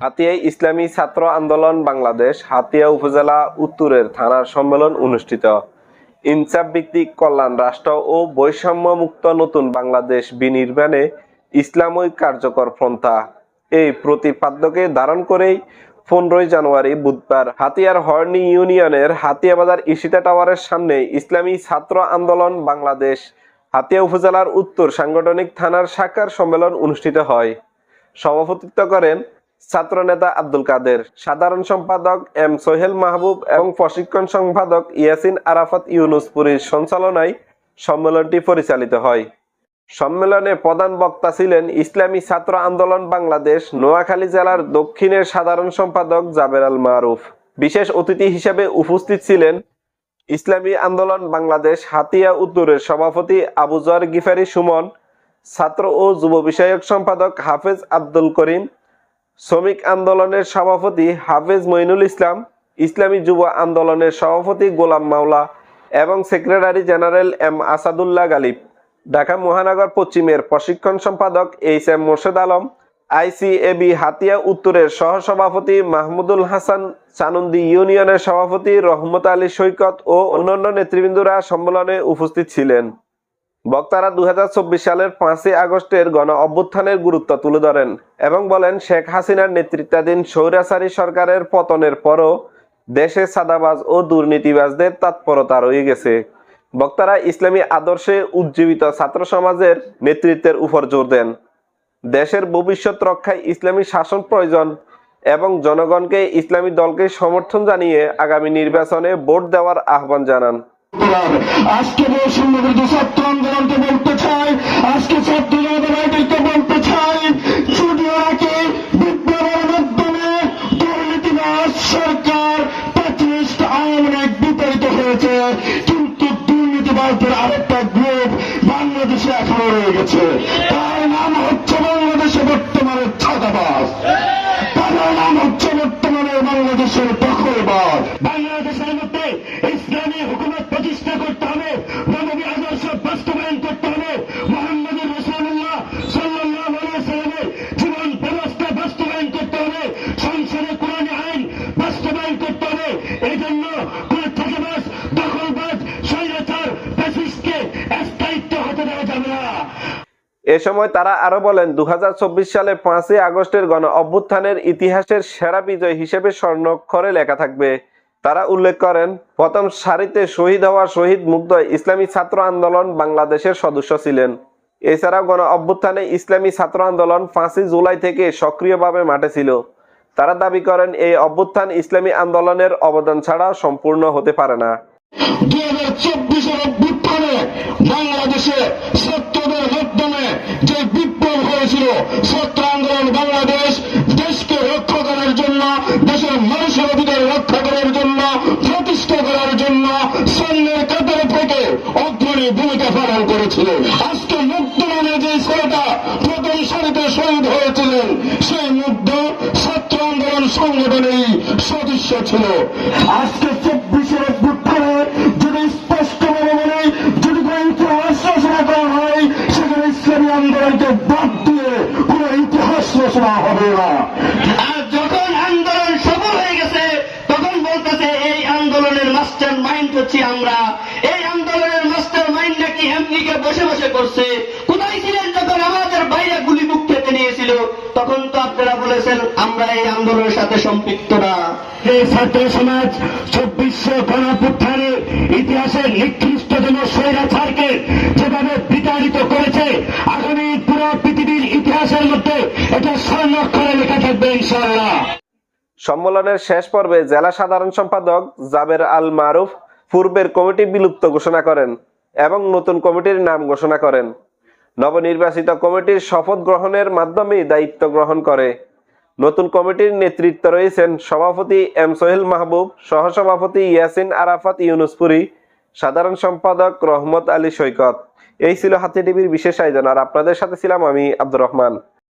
হাতিয়ায় ইসলামী ছাত্র আন্দোলন বাংলাদেশ হাতিয়া উপজেলা উত্তরের থানার সম্মেলন অনুষ্ঠিত। ইনসাফ ভিত্তিক কল্যাণ রাষ্ট্র ও বৈষম্য মুক্ত নতুন বাংলাদেশ বিনির্মাণে ইসলামই কার্যকর পন্থা। এই প্রতিপাদ্যকে ধারণ করেই পনেরোই জানুয়ারি বুধবার হাতিয়ার হর্নি ইউনিয়নের হাতিয়া বাজার ইশিতা টাওয়ারের সামনে ইসলামী ছাত্র আন্দোলন বাংলাদেশ হাতিয়া উপজেলার উত্তর সাংগঠনিক থানার শাখার সম্মেলন অনুষ্ঠিত হয়। সভাপতিত্ব করেন ছাত্রনেতা আব্দুল কাদের, সাধারণ সম্পাদক এম সোহেল মাহবুব এবং প্রশিক্ষণ সম্পাদক ইয়াসিন আরাফাত ইউনুসপুরীর সঞ্চালনায় সম্মেলনটি পরিচালিত হয়। সম্মেলনে প্রধান বক্তা ছিলেন ইসলামী ছাত্র আন্দোলন বাংলাদেশ, নোয়াখালী জেলার দক্ষিণের সাধারণ সম্পাদক জাবের আল মারুফ। বিশেষ অতিথি হিসেবে উপস্থিত ছিলেন ইসলামী আন্দোলন বাংলাদেশ হাতিয়া উত্তরের সভাপতি আবুজর গিফারি সুমন, ছাত্র ও যুব বিষয়ক সম্পাদক হাফেজ আব্দুল করিম শ্রমিক আন্দোলনের সভাপতি হাফেজ মইনুল ইসলাম, ইসলামী যুব আন্দোলনের সভাপতি গোলাম মাওলা এবং secretary general M Asadullah Ghalib. Dhaka মহানগর পশ্চিমের প্রশিক্ষণ সম্পাদক H M Morshed Alam, ICAB Hatiya উত্তরের সহসভাপতি মাহমুদুল হাসান চানুন্দি ইউনিয়নের সভাপতি রহমত আলী সৈকত ও অন্যান্য নেতৃবৃন্দরা সম্মেলনে উপস্থিত ছিলেন। বক্তারা দু হাজার চব্বিশ সালের পাঁচই আগস্টের গণ অভ্যুত্থানের গুরুত্ব তুলে ধরেন এবং বলেন, শেখ হাসিনার নেতৃত্বাধীন স্বৈরাচারী সরকারের পতনের পরও দেশে সাদাবাজ ও দুর্নীতিবাজদের তৎপরতা রয়ে গেছে। বক্তারা ইসলামী আদর্শে উজ্জীবিত ছাত্র সমাজের নেতৃত্বের উপর জোর দেন। দেশের ভবিষ্যৎ রক্ষায় ইসলামী শাসন প্রয়োজন এবং জনগণকে ইসলামী দলকে সমর্থন জানিয়ে আগামী নির্বাচনে ভোট দেওয়ার আহ্বান জানান। আজকে বৈষম্য বিরোধী ছাত্র আন্দোলনকে বলতে চাই। আজকে ছাত্র জনতাকে বলতে চাই। ওনাকে বিপ্লবের মাধ্যমে দুর্নীতিবাজ সরকার প্যাচিস্ট আওয়ামী লীগ বিতাড়িত হয়েছে। কিন্তু দুর্নীতিবাজদের আরেকটা গ্রুপ বাংলাদেশে এখনও রয়ে গেছে। তার নাম এ সময় তারা আরও বলেন দু হাজার চব্বিশ সালে পাঁচই আগস্টের গণ অভ্যুত্থানের ইতিহাসের সেরা বিজয় হিসেবে স্বর্ণক্ষরে লেখা থাকবে। তারা উল্লেখ করেন, প্রথম সারিতে শহীদ হওয়া শহীদ মুগ্ধ ইসলামী ছাত্র আন্দোলন বাংলাদেশের সদস্য ছিলেন। এছাড়াও গণ অভ্যুত্থানে ইসলামী ছাত্র আন্দোলন পাঁচই জুলাই থেকে সক্রিয়ভাবে মাঠে ছিল। তারা দাবি করেন, এই অভ্যুত্থান ইসলামী আন্দোলনের অবদান ছাড়া সম্পূর্ণ হতে পারে না। দুই হাজার চব্বিশের অভ্যুত্থানে বাংলাদেশে মাধ্যমে যে বিপ্লব হয়েছিল ছাত্র আন্দোলন বাংলাদেশ দেশকে রক্ষা করার জন্য, দেশের মানুষের অধিকার রক্ষা করার জন্য, প্রতিষ্ঠা করার জন্য সৈন্যের কাতারে থেকে অগ্রণী ভূমিকা পালন করেছিল। আজকে মুক্ত নামে যে ছেলেটা, প্রথম সারিতে শহীদ হয়েছিলেন সেই মুগ্ধ ছাত্র আন্দোলন সংগঠনেরই সদস্য ছিল। আজকে চব্বিশের আন্দোলনকে বাদ দিয়ে কোনো ইতিহাস রচনা হবে না। আর যখন আন্দোলন সফল হয়ে গেছে, তখন বলতেছে, এই আন্দোলনের মাস্টার মাইন্ড হচ্ছি আমরা। এই আন্দোলনের মাস্টার মাইন্ড নাকি এমনিকে বসে বসে করছে? কোথায় ছিলেন যখন আমাদের বাইরে গুলি মুখ খেতে নিয়েছিল? তখন তো আপনারা বলেছেন, আমরা এই আন্দোলনের সাথে সম্পৃক্ত না। এই ছাত্র সমাজ, চব্বিশশো গণপুত্থানের ইতিহাসের নিকৃষ্টতম আগামী পুরো পৃথিবীর ইতিহাসের মধ্যে এটা স্বর্ণাক্ষরে লেখা থাকবে ইনশাআল্লাহ। সম্মেলনের শেষ পর্বে জেলা সাধারণ সম্পাদক জাবের আল মারুফ পূর্বের কমিটি বিলুপ্ত ঘোষণা করেন এবং নতুন কমিটির নাম ঘোষণা করেন। নবনির্বাচিত কমিটির শপথ গ্রহণের মাধ্যমে দায়িত্ব গ্রহণ করে। নতুন কমিটির নেতৃত্বে রয়েছেন সভাপতি এম সোহেল মাহবুব, সহসভাপতি ইয়াসিন আরাফাত ইউনুসপুরি সাধারণ সম্পাদক রহমত আলী সৈকত। এই ছিল হাতি টিভির বিশেষ আয়োজন। আর আপনাদের সাথে ছিলাম আমি আব্দুর রহমান।